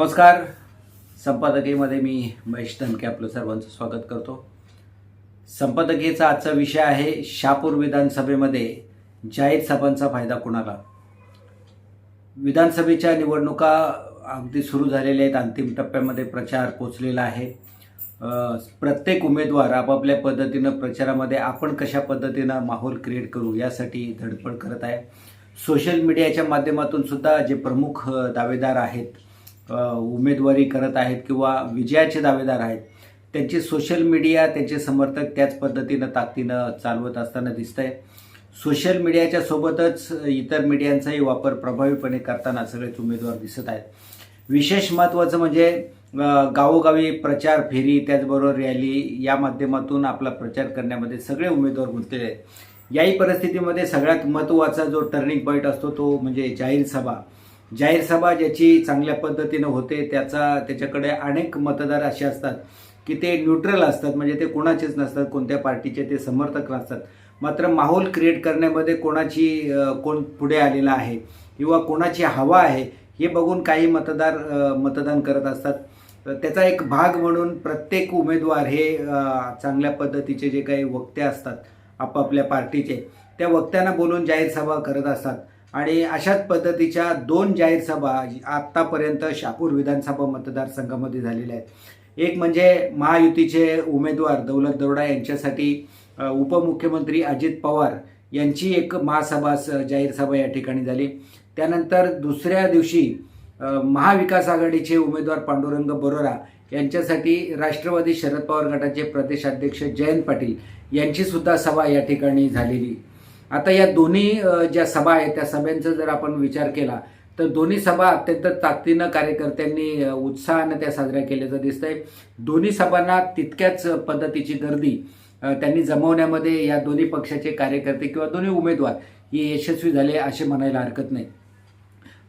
नमस्कार. संपादकीमध्ये मी महेश धनके आपलं सर्वांचं स्वागत करतो. संपादकीचा आजचा विषय आहे शापूर विधानसभेमध्ये जाहीर सभांचा फायदा कुणाला? विधानसभेच्या निवडणुका अगदी सुरू झालेल्या आहेत. अंतिम टप्प्यामध्ये प्रचार पोचलेला आहे. प्रत्येक उमेदवार आपापल्या पद्धतीनं प्रचारामध्ये आपण कशा पद्धतीनं माहोल क्रिएट करू यासाठी धडपड करत आहे. सोशल मीडियाच्या माध्यमातून सुद्धा जे प्रमुख दावेदार आहेत उमेदवारी करत आहेत किंवा विजयाचे दावेदार आहेत त्यांची सोशल मीडिया त्यांचे समर्थक त्याच पद्धतीनं ताकदीनं चालवत असताना दिसतंय. सोशल मीडियाच्या सोबतच इतर मीडियांचाही वापर प्रभावीपणे करताना सगळेच उमेदवार दिसत आहेत. विशेष महत्त्वाचं म्हणजे गावोगावी प्रचार फेरी त्याचबरोबर रॅली या माध्यमातून आपला प्रचार करण्यामध्ये सगळे उमेदवार गुंतलेले आहेत. याही परिस्थितीमध्ये सगळ्यात महत्त्वाचा जो टर्निंग पॉईंट असतो तो म्हणजे जाहीर सभा. जाहीर सभा ज्याची चांगल्या पद्धतीनं होते त्याचा त्याच्याकडे अनेक मतदार असे असतात की ते न्यूट्रल असतात म्हणजे ते कोणाचेच नसतात कोणत्या पार्टीचे ते समर्थक नसतात. मात्र माहोल क्रिएट करण्यामध्ये कोणाची कोण पुढे आलेला आहे किंवा कोणाची हवा आहे हे बघून काही मतदार मतदान करत असतात. तर त्याचा एक भाग म्हणून प्रत्येक उमेदवार हे चांगल्या पद्धतीचे जे काही वक्ते असतात आपापल्या पार्टीचे त्या वक्त्यांना बोलून जाहीर सभा करत असतात. आणि अशाच पद्धतीच्या दोन जाहीर सभा आत्तापर्यंत शापूर विधानसभा मतदारसंघामध्ये झालेल्या आहेत. एक म्हणजे महायुतीचे उमेदवार दौलत दरोडा यांच्यासाठी उपमुख्यमंत्री अजित पवार यांची एक महासभा स- जाहीर सभा या ठिकाणी झाली. त्यानंतर दुसऱ्या दिवशी महाविकास आघाडीचे उमेदवार पांडुरंग बरोरा यांच्यासाठी राष्ट्रवादी शरद पवार गटाचे प्रदेशाध्यक्ष जयंत पाटील यांची सुद्धा सभा या ठिकाणी झालेली. आता या दोन्ही ज्या सभा आहेत त्या सभांचा जर आपण विचार केला तर दोन्ही सभा अत्यंत ताकदीनं कार्यकर्त्यांनी उत्साहानं त्या साजऱ्या केल्याचं दिसतंय दोन्ही सभांना तितक्याच पद्धतीची गर्दी त्यांनी जमवण्यामध्ये या दोन्ही पक्षाचे कार्यकर्ते किंवा दोन्ही उमेदवार हे यशस्वी झाले असे म्हणायला हरकत नाही.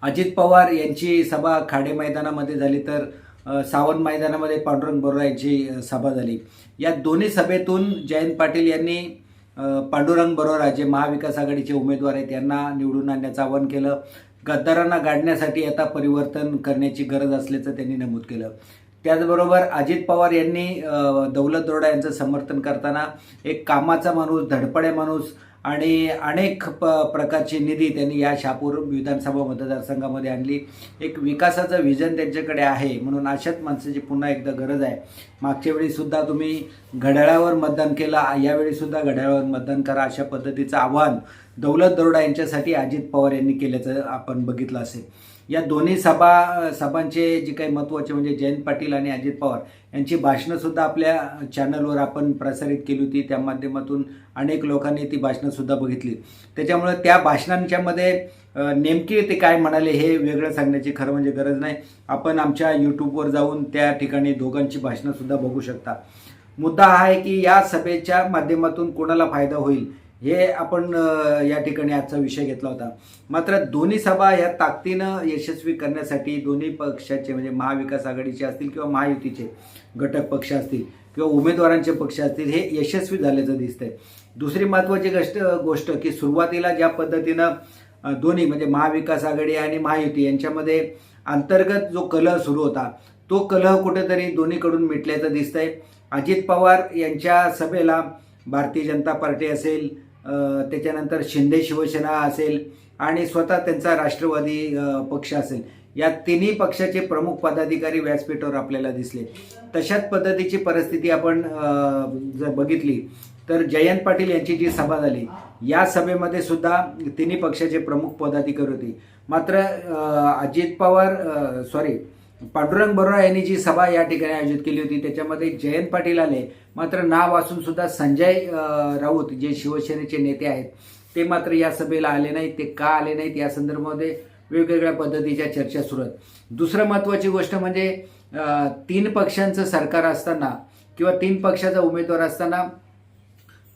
अजित पवार यांची सभा खाडे मैदानामध्ये झाली तर सावंत मैदानामध्ये पांडुरंग बोरा यांची सभा झाली. या दोन्ही सभेतून जयंत पाटील यांनी पांडुरंग बरोरा जे महाविकास आघाडीचे उमेदवार आहेत यांना निवडून आणण्याचं आवाहन केलं. गद्दारांना गाडण्यासाठी आता परिवर्तन करण्याची गरज असल्याचं त्यांनी नमूद केलं. त्याचबरोबर अजित पवार यांनी दौलत दरोडा यांचं समर्थन करताना एक कामाचा माणूस धडपड्या माणूस आणि अनेक प प्रकारची निधी त्यांनी या शहापूर विधानसभा मतदारसंघामध्ये आणली. एक विकासाचं विजन त्यांच्याकडे आहे म्हणून अशाच माणसाची पुन्हा एकदा गरज आहे. मागच्या वेळीसुद्धा तुम्ही घड्याळावर मतदान केलं यावेळीसुद्धा घड्याळावर मतदान करा अशा पद्धतीचं आव्हान दौलत दरोडा यांच्यासाठी अजित पवार यांनी केल्याचं आपण बघितलं असेल. या दोन्ही सभा सभांचे जे काही महत्त्वाचे म्हणजे जयंत पाटील आणि अजित पवार यांची भाषणंसुद्धा आपल्या चॅनलवर आपण प्रसारित केली होती. त्या माध्यमातून अनेक लोकांनी ती भाषणंसुद्धा बघितली. त्याच्यामुळे त्या भाषणांच्यामध्ये नेमकी ते काय म्हणाले हे वेगळं सांगण्याची खरं म्हणजे गरज नाही. आपण आमच्या यूट्यूबवर जाऊन त्या ठिकाणी दोघांची भाषणंसुद्धा बघू शकता. मुद्दा हा आहे की या सभेच्या माध्यमातून कोणाला फायदा होईल हे आपण या ठिकाणी आजचा विषय घेतला होता. मात्र दोन्ही सभा या ताकदीनं यशस्वी करण्यासाठी दोन्ही पक्षाचे म्हणजे महाविकास आघाडीचे असतील किंवा महायुतीचे घटक पक्ष असतील किंवा उमेदवारांचे पक्ष असतील हे यशस्वी झाल्याचं दिसतंय. दुसरी महत्त्वाची गोष्ट गोष्ट की सुरुवातीला ज्या पद्धतीनं दोन्ही म्हणजे महाविकास आघाडी आणि महायुती यांच्यामध्ये अंतर्गत जो कलह सुरू होता तो कलह कुठेतरी दोन्हीकडून मिटल्याचं दिसतंय. अजित पवार यांच्या सभेला भारतीय जनता पार्टी असेल त्याच्यानंतर शिंदे शिवसेना असेल आणि स्वतः त्यांचा राष्ट्रवादी पक्ष असेल. या तिन्ही पक्षाचे प्रमुख पदाधिकारी व्यासपीठावर आपल्याला दिसले. तशाच पद्धतीची परिस्थिती आपण जर बघितली तर जयंत पाटील यांची जी सभा झाली या सभेमध्ये सुद्धा तिन्ही पक्षाचे प्रमुख पदाधिकारी होते. मात्र अजित पवार सॉरी पांडुरंग बरोरा यांनी जी सभा या ठिकाणी आयोजित केली होती त्याच्यामध्ये जयंत पाटील आले. मात्र नाव असून सुद्धा संजय राऊत जे शिवसेनेचे नेते आहेत ते मात्र या सभेला आले नाहीत ते का आले नाहीत या संदर्भामध्ये वेगवेगळ्या पद्धतीच्या चर्चा सुरू आहेत. दुसरं महत्त्वाची गोष्ट म्हणजे तीन पक्षांचं सरकार असताना किंवा तीन पक्षाचा उमेदवार असताना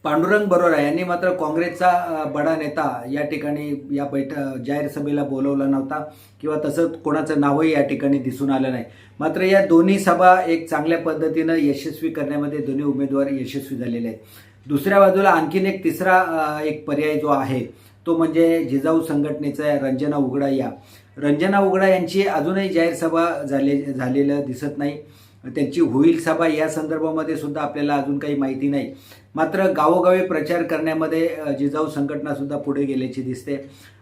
पांडुरंग बरोरा यांनी मात्र काँग्रेसचा बडा नेता या ठिकाणी या बैठ जाहीर सभेला बोलवला नव्हता किंवा तसं कोणाचं नावही या ठिकाणी दिसून आलं नाही. मात्र या दोन्ही सभा एक चांगल्या पद्धतीनं यशस्वी करण्यामध्ये दोन्ही उमेदवार यशस्वी झालेले आहेत. दुसऱ्या बाजूला आणखीन एक तिसरा एक पर्याय जो आहे तो म्हणजे जिजाऊ संघटनेचा रंजना उघडा या रंजना उगडा यांची अजूनही जाहीर सभा झाले झालेलं दिसत नाही. त्यांची होईल सभा या संदर्भामध्ये सुद्धा आपल्याला अजून काही माहिती नाही. मात्र गावोगावी प्रचार करण्यामध्ये जिजाऊ संघटनासुद्धा पुढे गेल्याची दिसते.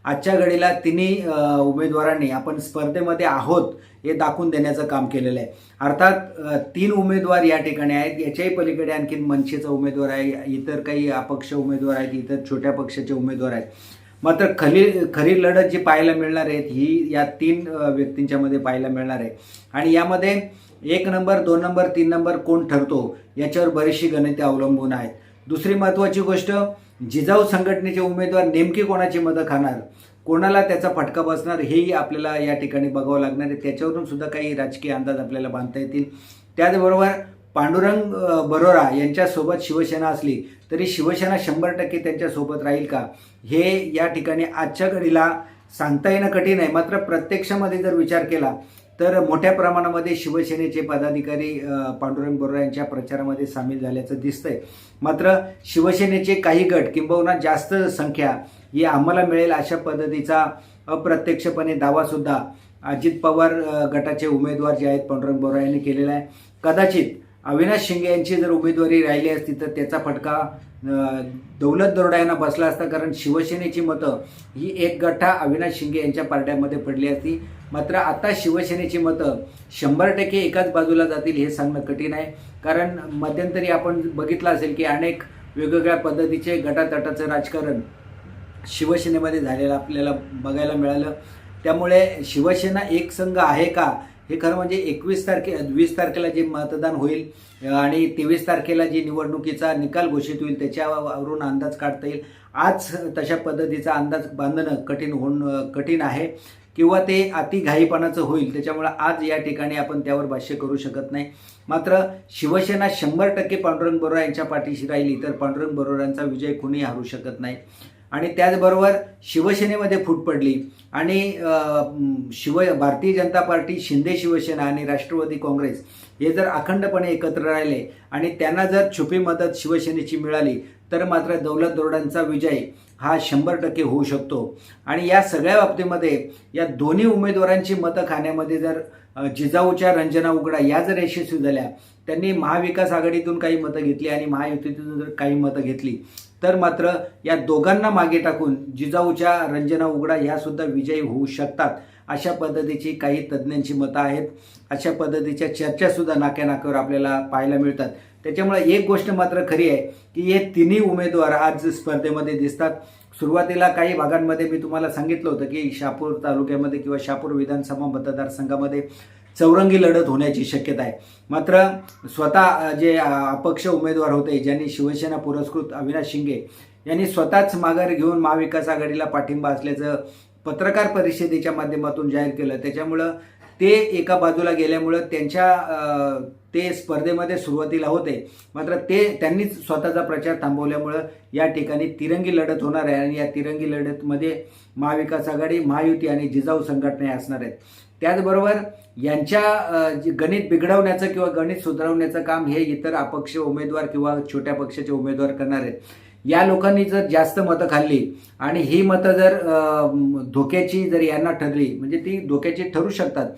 आजच्या घडीला तिन्ही उमेदवारांनी आपण स्पर्धेमध्ये आहोत हे दाखवून देण्याचं काम केलेलं आहे. अर्थात तीन उमेदवार या ठिकाणी आहेत. याच्याही पलीकडे आणखीन मनसेचा उमेदवार आहे इतर काही अपक्ष उमेदवार आहेत इतर छोट्या पक्षाचे उमेदवार आहेत. मात्र खरी खरी लढत जी पाहायला मिळणार आहेत ही या तीन व्यक्तींच्यामध्ये पाहायला मिळणार आहे. आणि यामध्ये एक नंबर दोन नंबर तीन नंबर कोण ठरतो याच्यावर बरीचशी गणिते अवलंबून आहेत. दुसरी महत्त्वाची गोष्ट जिजाऊ संघटनेचे उमेदवार नेमकी कोणाची मदत खाणार? कोणाला त्याचा फटका बसणार? हेही आपल्याला या ठिकाणी बघावं लागणार आहे. त्याच्यावरून सुद्धा काही राजकीय अंदाज आपल्याला बांधता येतील. त्याचबरोबर पांडुरंग बरोरा यांच्यासोबत शिवसेना असली तरी शिवसेना शंभर टक्के त्यांच्यासोबत राहील का? हे या ठिकाणी आजच्या घडीला सांगता येणं कठीण आहे. मात्र प्रत्यक्षामध्ये जर विचार केला तर मोठ्या प्रमाणामध्ये शिवसेनेचे पदाधिकारी पांडुरंग बोरा यांच्या प्रचारामध्ये सामील झाल्याचं दिसतंय. मात्र शिवसेनेचे काही गट किंबहुना जास्त संख्या ही आम्हाला मिळेल अशा पद्धतीचा अप्रत्यक्षपणे दावासुद्धा अजित पवार गटाचे उमेदवार जे आहेत पांडुरंग बोरा यांनी केलेला आहे. कदाचित अविनाश शिंगे यांची जर उमेदवारी राहिली असती तर त्याचा फटका दौलत दरोडा यांना बसला असता कारण शिवसेनेची मतं ही एक गठ्ठा अविनाश शिंगे यांच्या पार्ट्यामध्ये पडली असती. मात्र आता शिवसेनेची मतं शंभर टक्के एकाच बाजूला जातील हे सांगणं कठीण आहे. कारण मध्यंतरी आपण बघितलं असेल की अनेक वेगवेगळ्या पद्धतीचे गटातटाचं राजकारण शिवसेनेमध्ये झालेलं आपल्याला बघायला मिळालं. त्यामुळे शिवसेना एक संघ आहे का? हे खरं म्हणजे एकवीस तारखे वीस तारखेला जे मतदान होईल आणि तेवीस तारखेला जी निवडणुकीचा निकाल घोषित होईल त्याच्यावरून अंदाज काढता येईल. आज तशा पद्धतीचा अंदाज बांधणं कठीण होणं कठीण आहे. किंवा ते अति घाईपणाचं होईल त्याच्यामुळं आज या ठिकाणी आपण त्यावर भाष्य करू शकत नाही. मात्र शिवसेना शंभर टक्के पांडुरंग बरोरा यांच्या पाठीशी राहिली तर पांडुरंग बरोरांचा विजय कुणी हरू शकत नाही. आणि त्याचबरोबर शिवसेनेमध्ये फूट पडली. आणि शिव भारतीय जनता पार्टी शिंदे शिवसेना आणि राष्ट्रवादी काँग्रेस हे जर अखंडपणे एकत्र राहिले आणि त्यांना जर छुपी मदत शिवसेनेची मिळाली तर मात्र दौलत दोरडांचा विजय हा शंभर टक्के होऊ शकतो. आणि या सगळ्या बाबतीमध्ये या दोन्ही उमेदवारांची मतं खाण्यामध्ये जर जिजाऊच्या रंजना उघडा या जर यशस्वी झाल्या त्यांनी महाविकास आघाडीतून काही मतं घेतली आणि महायुतीतून जर काही मतं घेतली तर मात्र या दोघांना मागे टाकून जिजाऊच्या रंजना उघडा ह्या सुद्धा विजयी होऊ शकतात अशा पद्धतीची काही तज्ज्ञांची मतं आहेत. अशा पद्धतीच्या चर्चासुद्धा नाक्यानाक्यावर नाक्या नाक्यावर आपल्याला पाहायला मिळतात. त्याच्यामुळे एक गोष्ट मात्र खरी आहे की हे तिन्ही उमेदवार आज स्पर्धेमध्ये दिसतात. सुरुवातीला काही भागांमध्ये मी तुम्हाला सांगितलं होतं की शहापूर तालुक्यामध्ये किंवा शहापूर विधानसभा मतदारसंघामध्ये चौरंगी लढत होण्याची शक्यता आहे. मात्र स्वतः जे अपक्ष उमेदवार होते ज्यांनी शिवसेना पुरस्कृत अविनाश शिंगे यांनी स्वतःच माघार घेऊन महाविकास आघाडीला पाठिंबा असल्याचं पत्रकार परिषदेच्या माध्यमातून जाहीर केलं. त्याच्यामुळं ते एका बाजूला गेल्यामुळं त्यांच्या ते स्पर्धेमध्ये सुरुवातीला होते. मात्र ते त्यांनीच स्वतःचा प्रचार थांबवल्यामुळं या ठिकाणी तिरंगी लढत होणार आहे आणि या तिरंगी लढतमध्ये महाविकास आघाडी महायुती आणि जिजाऊ संघटना असणार आहेत. त्याचबरोबर यांच्या जे गणित बिघडवण्याचं किंवा गणित सुधारवण्याचं काम हे इतर अपक्ष उमेदवार किंवा छोट्या पक्षाचे उमेदवार करणार आहेत या लोकांनी जर जास्त मतं खाल्ली आणि ही मतं जर धोक्याची जर यांना ठरली म्हणजे ती धोक्याची ठरू शकतात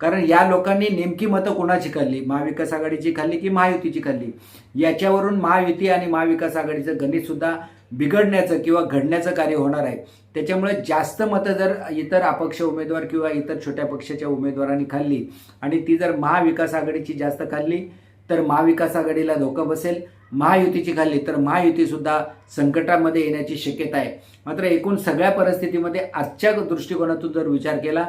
कारण या लोकांनी नेमकी मतं कोणाची खाल्ली? महाविकास आघाडीची खाल्ली की महायुतीची खाल्ली? याच्यावरून महायुती आणि महाविकास आघाडीचं गणित सुद्धा बिघडण्याचं किंवा घडण्याचं कार्य होणार आहे. त्याच्यामुळे जास्त मतं जर इतर अपक्ष उमेदवार किंवा इतर छोट्या पक्षाच्या उमेदवारांनी खाल्ली आणि ती जर महाविकास आघाडीची जास्त खाल्ली तर महाविकास आघाडीला धोका बसेल. महायुतीची खाल्ली तर महायुतीसुद्धा संकटामध्ये येण्याची शक्यता आहे. मात्र एकूण सगळ्या परिस्थितीमध्ये आजच्या दृष्टिकोनातून जर विचार केला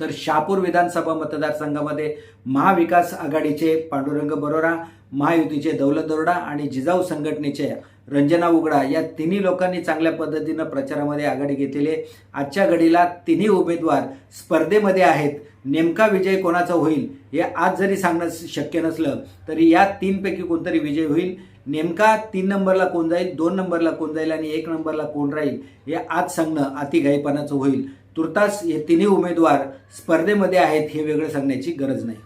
तर शहापूर विधानसभा मतदारसंघामध्ये महाविकास आघाडीचे पांडुरंग बरोरा महायुतीचे दौलत दरोडा आणि जिजाऊ संघटनेचे रंजना उगडा या तिन्ही लोकांनी चांगल्या पद्धतीनं प्रचारामध्ये आघाडी घेतलेली आहे. आजच्या घडीला तिन्ही उमेदवार स्पर्धेमध्ये आहेत. नेमका विजय कोणाचा होईल हे आज जरी सांगणं शक्य नसलं तरी या तीनपैकी कोणतरी विजय होईल. नेमका तीन नंबरला कोण जाईल दोन नंबरला कोण जाईल आणि एक नंबरला कोण राहील हे आज सांगणं अतिघाईपणाचं होईल. तुर्तास हे तिन्ही उमेदवार स्पर्धेमध्ये आहेत हे वेगळं सांगण्याची गरज नाही.